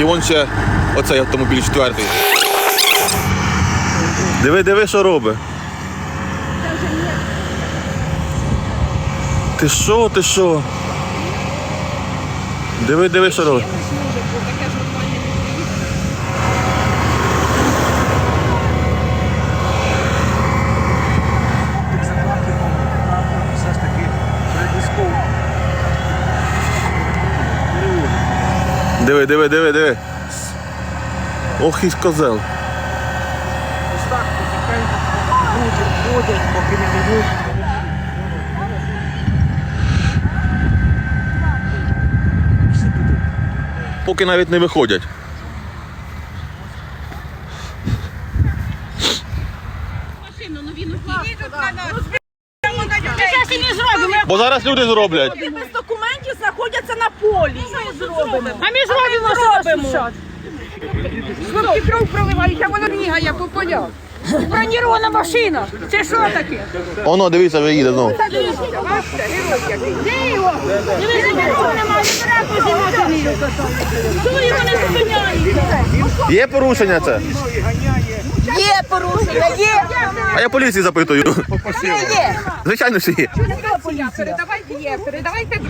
І вон ще оцей автомобіль четвертий. Диви, диви, що робить. Ти що, ти що? Диви, диви, що робить. Все ж таки військово. Диви, диви, диви, диви. Ох і козел. Ось так потихеньку люди ходять, поки не дають. Поки навіть не виходять. машину, ну він їдуть на нас. Зараз зробимо. Бо зараз люди зроблять. Без документів знаходяться на полі. зробимо? А ми зробимо, зробимо. Хлопці кров проливають, а воно бігає по полях. Бронірована машина. Це що таке? Оно, дивіться, вже їде знову. Бачите, герой який. Де його? Дивіться, нікого немає, його не зупиняють? Є порушення це? Є порушення, є. А я поліції запитую. Є. Звичайно, що є. Передавайте є, передавайте.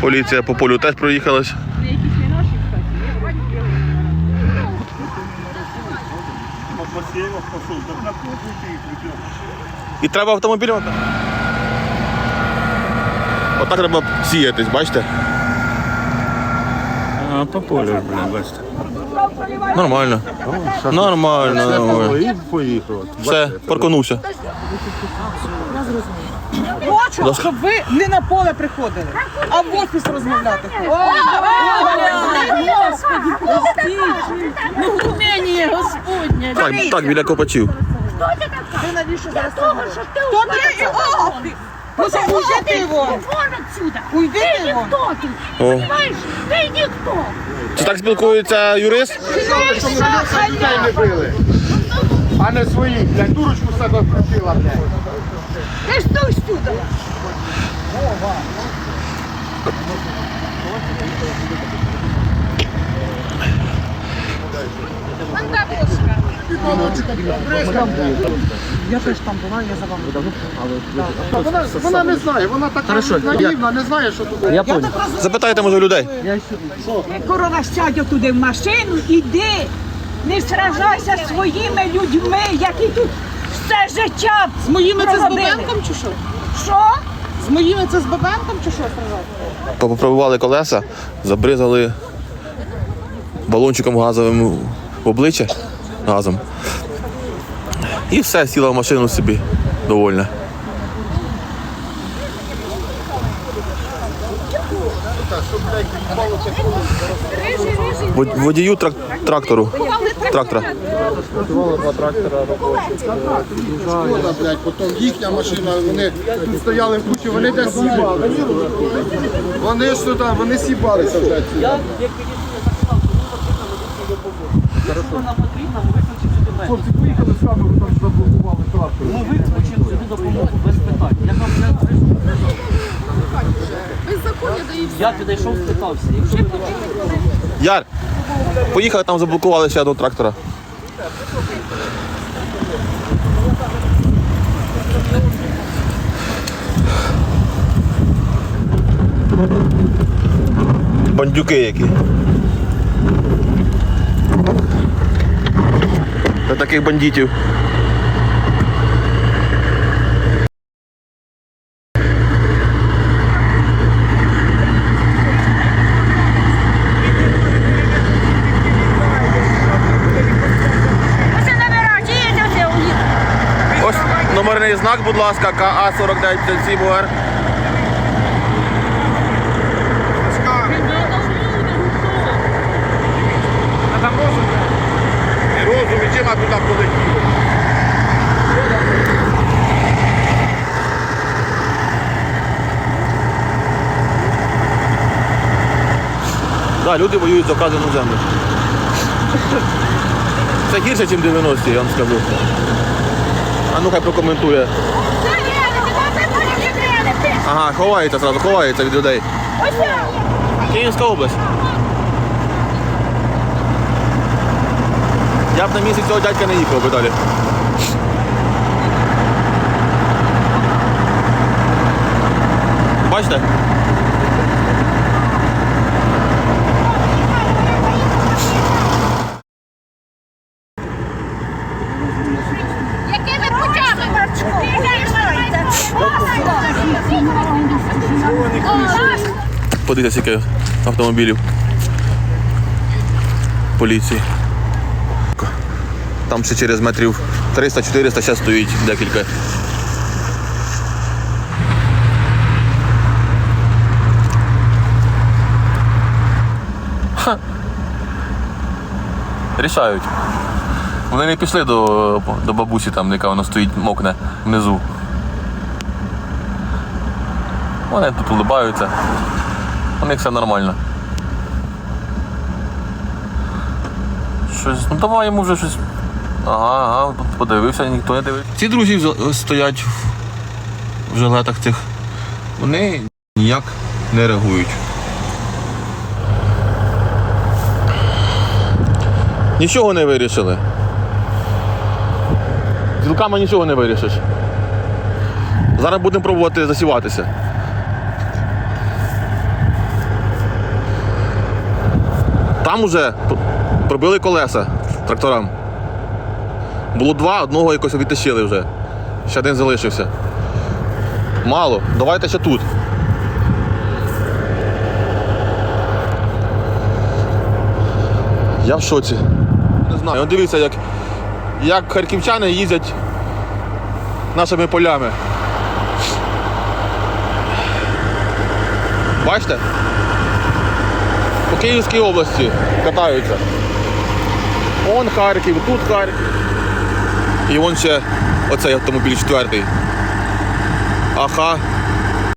Поліція по полю теж проїхалась. І треба автомобілем. отак. Отак треба сіятись, бачите? А по полю, блин, бачите. Нормально. Нормально. нормально. І поїхав. Все, парконувся. Хочу, щоб ви не на поле приходили, а в офіс розмовляти. Так, так, біля копачів. Ти навіщо зараз? Хто ти такий? О, ти- Ну, це уйди ти вон. Уйди ти вон. О. Це так спілкується юрист? не били. А не свої, блядь, дурочку з себе включила, блядь. Ти ж той сюди. Я теж там була, я за вами. Вона, вона не знає, вона така наївна, не знає, що тут. Я так. Запитайте, може, людей. Корова сядь туди в машину, іди. Не сражайся зі своїми людьми, які тут все життя З моїми це з проробили. Бабенком чи що? Що? З моїми це з Бабенком чи що сказати? Попробували колеса, забризали балончиком газовим в обличчя газом. І все, сіла в машину собі довольна. Водію трак- трактору. Трактора. Блядь, потім їхня машина, вони тут стояли в кучі, вони десь сібали. Вони ж туди, вони сібалися вже. Хлопці поїхали з камеру, там заблокували трактор. Ми викличемо сюди допомогу без питань. Я вам не Я підійшов, спитався. Якщо ви Яр, поїхали там заблокували ще одного трактора. Бандюки які. Та таких бандитів. Номерний знак, будь ласка, КА 4957 УР. Розум і чим туди полетіли. Да, люди воюють за вказану землю. Це гірше, ніж 90-ті, я вам скажу. А ну хай прокоментує. Ага, ховається зразу, ховається від людей. Київська область. Я б на місці цього дядька не їхав би далі. Бачите? Подивіться, скільки автомобілів поліції. Там ще через метрів 300-400 ще стоїть декілька. Ха. Рішають. Вони не пішли до, до бабусі, там, яка вона стоїть, мокне внизу. Вони тут улибаються. У них все нормально. Щось, ну давай йому вже щось. Ага, ага, тут подивився, ніхто не дивився. Ці друзі стоять в жилетах цих. Вони ніяк не реагують. Нічого не вирішили. Ділками нічого не вирішиш. Зараз будемо пробувати засіватися. Там уже пробили колеса тракторам. Було два, одного якось відтащили вже. Ще один залишився. Мало. Давайте ще тут. Я в шоці. Не знаю. От дивіться, як, як харківчани їздять нашими полями. Бачите? По Київській області катаються. Он Харків, тут Харків. І вон ще оцей автомобіль четвертий. Аха,